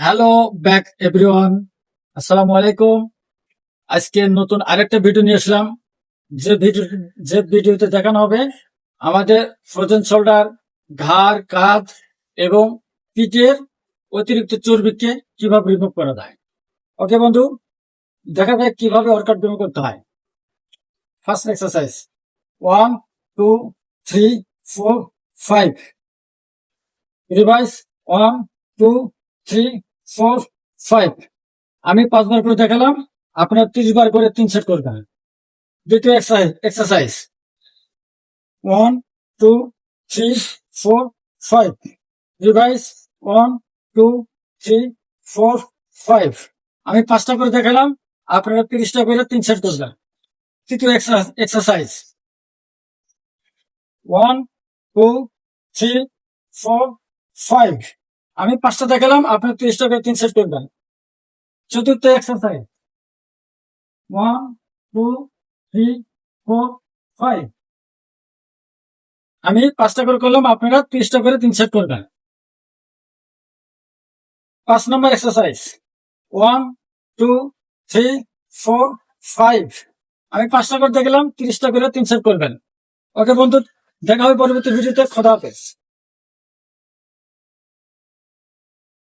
Hello back everyone আসসালামু আলাইকুম আজকে নতুন আরেকটা ভিডিও নিয়ে আসলাম। যে ভিডিও যে ভিডিওতে দেখানো হবে আমাদের ফ্রোজেন শোল্ডার ঘাড়, কাঁধ এবং পিঠের অতিরিক্ত চর্বিকে কীভাবে রিমুভ করা যায়। ওকে বন্ধু, দেখা যায় কীভাবে ওয়ার্কআউট রিমুভ করতে হয়। First exercise one two three four five revise one two three four five আমি পাঁচবার করে দেখালাম, আপনার ত্রিশ বার করে তিন সেট করবেন। দ্বিতীয় exercise one two three four five revise one two three four five আমি পাঁচটা করে দেখালাম, আপনারা তিরিশটা করে তিন সেট করবেন। তৃতীয় exercise one two three four five আমি পাঁচটা দেখালাম আপনি তিরিশটা করে তিন সেট করবেন। চতুর্থ exercise one two three four five আমি পাঁচটা করে করলাম, আপনারা ত্রিশটা করে তিন সেট করবেন। পাঁচ নম্বর exercise one two three four five আমি পাঁচটা করে দেখলাম, তিরিশটা করে তিন সেট করবেন। ওকে বন্ধু, দেখা হবে পরবর্তী ভিডিওতে, খোদা হাফেজ।